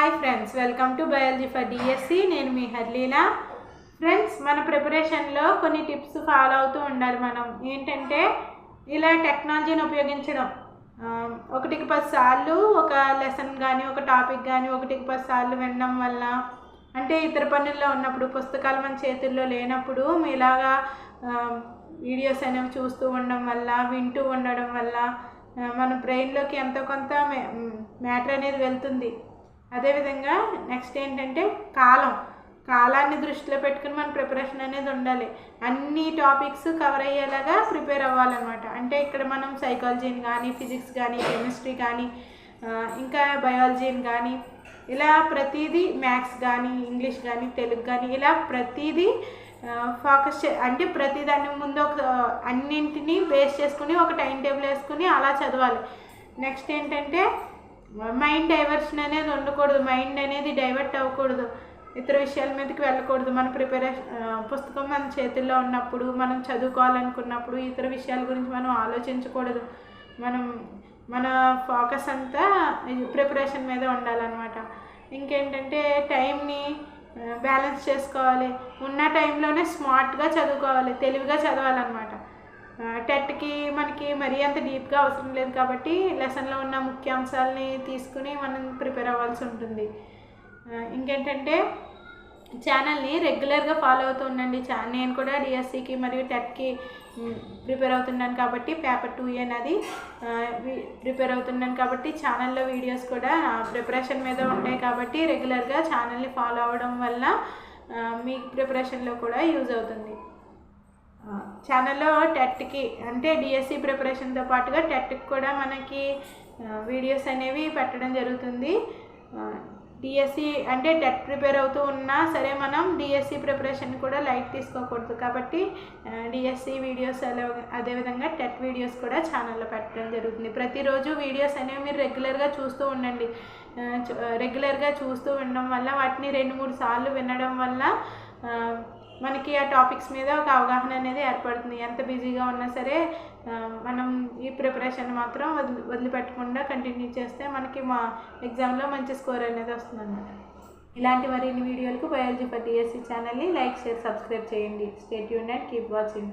Hi friends welcome to biology for DSC నేను మీ హర్లీలా. Friends మన ప్రిపరేషన్లో కొన్ని టిప్స్ ఫాలో అవుతూ ఉండాలి మనం. ఏంటంటే ఇలా టెక్నాలజీని ఉపయోగించడం. ఒకటికి పది సార్లు ఒక లెసన్ కానీ ఒక టాపిక్ కానీ ఒకటికి పది సార్లు వినడం వల్ల అంటే ఇతర పనుల్లో ఉన్నప్పుడు పుస్తకాలు మన చేతుల్లో లేనప్పుడు ఇలాగా వీడియోస్ అనేవి చూస్తూ ఉండడం వల్ల వింటూ ఉండడం వల్ల మన బ్రెయిన్లోకి ఎంతో కొంత మ్యాటర్ అనేది వెళ్తుంది. అదేవిధంగా నెక్స్ట్ ఏంటంటే కాలం. కాలాన్ని దృష్టిలో పెట్టుకుని మన ప్రిపరేషన్ అనేది ఉండాలి. అన్ని టాపిక్స్ కవర్ అయ్యేలాగా ప్రిపేర్ అవ్వాలన్నమాట. అంటే ఇక్కడ మనం సైకాలజీని కానీ ఫిజిక్స్ కానీ కెమిస్ట్రీ కానీ ఇంకా బయాలజీని కానీ ఇలా ప్రతిదీ మ్యాథ్స్ కానీ ఇంగ్లీష్ కానీ తెలుగు కానీ ఇలా ప్రతిదీ ఫోకస్ చే అంటే ప్రతి దాని ముందు ఒక అన్నింటినీ బేస్ చేసుకుని ఒక టైం టేబుల్ వేసుకుని అలా చదవాలి. నెక్స్ట్ ఏంటంటే మైండ్ డైవర్షన్ అనేది ఉండకూడదు. మైండ్ అనేది డైవర్ట్ అవ్వకూడదు. ఇతర విషయాల మీదకి వెళ్ళకూడదు. మన ప్రిపరేషన్ పుస్తకం మన చేతుల్లో ఉన్నప్పుడు మనం చదువుకోవాలనుకున్నప్పుడు ఇతర విషయాల గురించి మనం ఆలోచించకూడదు. మనం మన ఫోకస్ అంతా ప్రిపరేషన్ మీద ఉండాలన్నమాట. ఇంకేంటంటే టైంని బ్యాలెన్స్ చేసుకోవాలి. ఉన్న టైంలోనే స్మార్ట్గా చదువుకోవాలి. తెలివిగా చదవాలన్నమాట. టెట్కి మనకి మరీ అంత డీప్గా అవసరం లేదు కాబట్టి లెసన్లో ఉన్న ముఖ్యాంశాలని తీసుకుని మనం ప్రిపేర్ అవ్వాల్సి ఉంటుంది. ఇంకేంటంటే ఛానల్ని రెగ్యులర్గా ఫాలో అవుతూ ఉండండి. చా నేను కూడా డిఎస్సికి మరియు టెట్కి ప్రిపేర్ అవుతున్నాను కాబట్టి పేపర్ టూ అనేది ప్రిపేర్ అవుతున్నాను కాబట్టి ఛానల్లో వీడియోస్ కూడా ప్రిపరేషన్ మీద ఉంటాయి కాబట్టి రెగ్యులర్గా ఛానల్ని ఫాలో అవ్వడం వల్ల మీ ప్రిపరేషన్లో కూడా యూజ్ అవుతుంది. ఛానల్లో టెట్కి అంటే డిఎస్సి ప్రిపరేషన్తో పాటుగా టెట్కి కూడా మనకి వీడియోస్ అనేవి పెట్టడం జరుగుతుంది. డిఎస్సి అంటే టెట్ ప్రిపేర్ అవుతూ ఉన్నా సరే మనం డిఎస్సి ప్రిపరేషన్ కూడా లైట్ తీసుకోకూడదు కాబట్టి డిఎస్సి వీడియోస్ అదేవిధంగా టెట్ వీడియోస్ కూడా ఛానల్లో పెట్టడం జరుగుతుంది. ప్రతిరోజు వీడియోస్ అనేవి మీరు రెగ్యులర్గా చూస్తూ ఉండండి. రెగ్యులర్గా చూస్తూ ఉండడం వల్ల వాటిని రెండు మూడు సార్లు వినడం వల్ల మనకి ఆ టాపిక్స్ మీద ఒక అవగాహన అనేది ఏర్పడుతుంది. ఎంత బిజీగా ఉన్నా సరే మనం ఈ ప్రిపరేషన్ మాత్రం వదిలి వదిలిపెట్టకుండా కంటిన్యూ చేస్తే మనకి మా ఎగ్జామ్లో మంచి స్కోర్ అనేది వస్తుంది అన్నమాట ఇలాంటి మరిన్ని వీడియోలకు బయాలజీ ఫర్ డిఎస్సి ఛానల్ని లైక్ షేర్ సబ్స్క్రైబ్ చేయండి. స్టేట్ యూన్ అండ్ కీప్ వాచింగ్